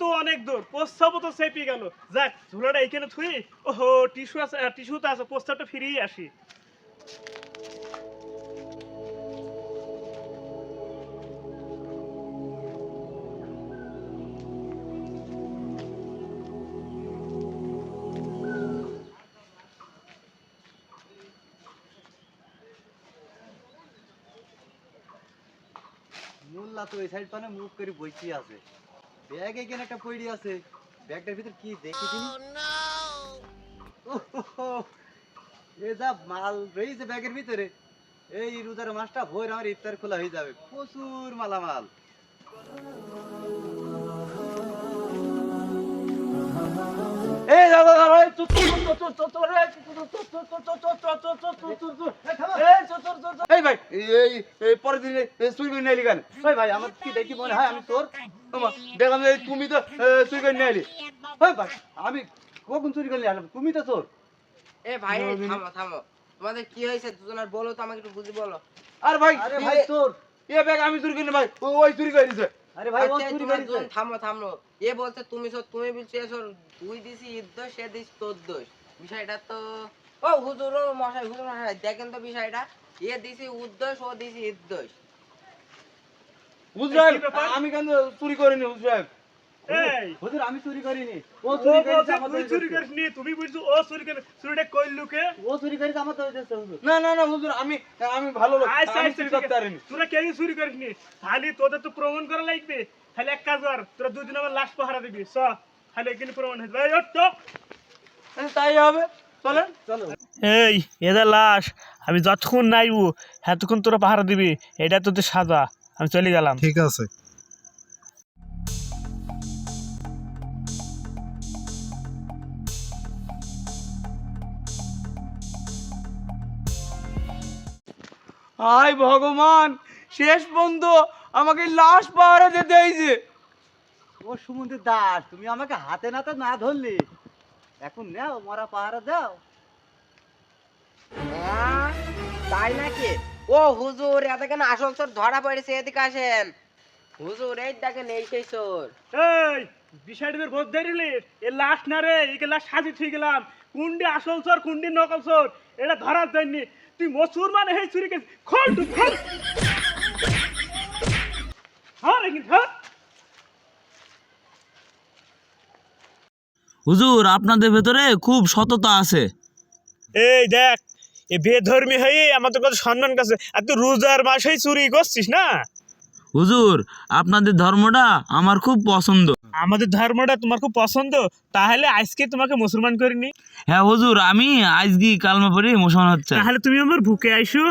তো অনেক দূর, প্রস্তাবও তো চেপে গেল। যাক, ঝুলাটা এইখানে থুই। ওহো, টিস্যু আছে টিস্যু তো আছে, প্রস্তাবটা ফিরিয়ে আসি। মোল্লা তো এই সাইড পানে মুখ করে বইছি আছে। ব্যাগ এখানে একটা পইড়ি আছে? ব্যাগটার ভিতর কি দেখি তুমি এ যা মাল রয়েছে ব্যাগের ভিতরে। এই রোজার মাসটা ভোর আমার ইফতার খোলা হয়ে যাবে। প্রচুর মালামাল। এই ভাই এই- পরের দিন করে নিয়ে কেন? ভাই ভাই আমার কি দেখি মনে হয় আমি তোর? দেখলাম তুমি তো করে নিয়ে এলি। ভাই ভাই আমি কখন চুরি করে নিয়ে আসলাম তুমি তো তোর। এ ভাই থামো থামো। তোমাদের কি হয়েছে? দুজনের বলো তো আমাকে একটু বুঝি বলো। আর ভাই আরে ভাই তোর এ ব্যাগ আমি চুরি করিনি ভাই ওই চুরি করে দিছে আরে ভাই ও চুরি তোমরা করেছে থামো থামো। এ বলছে তুমি সব তুমি বলছো এসব তুই দিছি ঈদ দোষ সে দিস তোর দোষ। বিষয়টা তো ও হুজুর মশাই হুজুর মশাই দেখেন তো বিষয়টা। এ দিছি উদ্দোষ ও দিছি? আমি কেন চুরি করিনি হুজুর। আমি চুরি করিনি। ও ও চুরি করেছে তুই চুরি হচ্ছে। তুমি বুঝছ ও চুরি করে চুরিটা কইলু কে? ও চুরি করেছে আমার দোষ হচ্ছে, হুজুর। না না না হুজুর আমি আমি ভালো লোক আচ্ছা আমি আচ্ছা চুরি ঠিক করতে পারিনি। তোরা কেউ চুরি করিস নি খালি তোদের তো প্রমাণ করা লাগবে। খালি এক কাজ কর তোরা দুদিন আমার লাশ পাহারা দিবি চ। খালি একদিন প্রমাণ হয়ে যাবে। ওঠ তো। তাই হবে। চলেন। এই এদের লাশ আমি যতক্ষণ নাইবো এতক্ষণ তোরা পাহারা দিবি এটা তোদের সাজা আমি চলে গেলাম। ঠিক আছে। ভগবান শেষ বন্ধ আমাকে লাশ পাহারা দিতে হয়েছে ও সুমন্দির দাস তুমি আমাকে হাতে নাতে না ধরলে এখন নাও, মরা পাহারা দাও? তাই নাকি? ও হুজুর এত কেন আসল চোর ধরা পড়েছে, এদিকে আসেন। হুজুর, এই দেখেন, এই সেই চোর। এই বিষয়টাদের বোধ ধরিলি এ লাশ না রে, একে লাশ সাজি ঠিক গেলাম। কুন্ডি আসল চোর, কুন্ডি নকল চোর, এটা ধরার জন্য। তুই মসুর মানে হেই চুরি খোল তুই খোল। হ্যাঁ রে কিন্তু হ্যাঁ। হুজুর আপনাদের ভেতরে খুব সততা আছে। এই দেখ এ বেধর্মী হয়ে আমাদের কাছে সম্মান কাছে আর তুই রোজার মাসেই চুরি করছিস না? হুজুর আপনাদের ধর্মটা আমার খুব পছন্দ। আমাদের ধর্মটা তোমার খুব পছন্দ তাহলে আজকে তোমাকে মুসলমান করিনি? হ্যাঁ হুজুর আমি আজকে কালমা পড়ে মুসলমান হচ্ছে। তাহলে তুমি আমার ভুকে আইসো।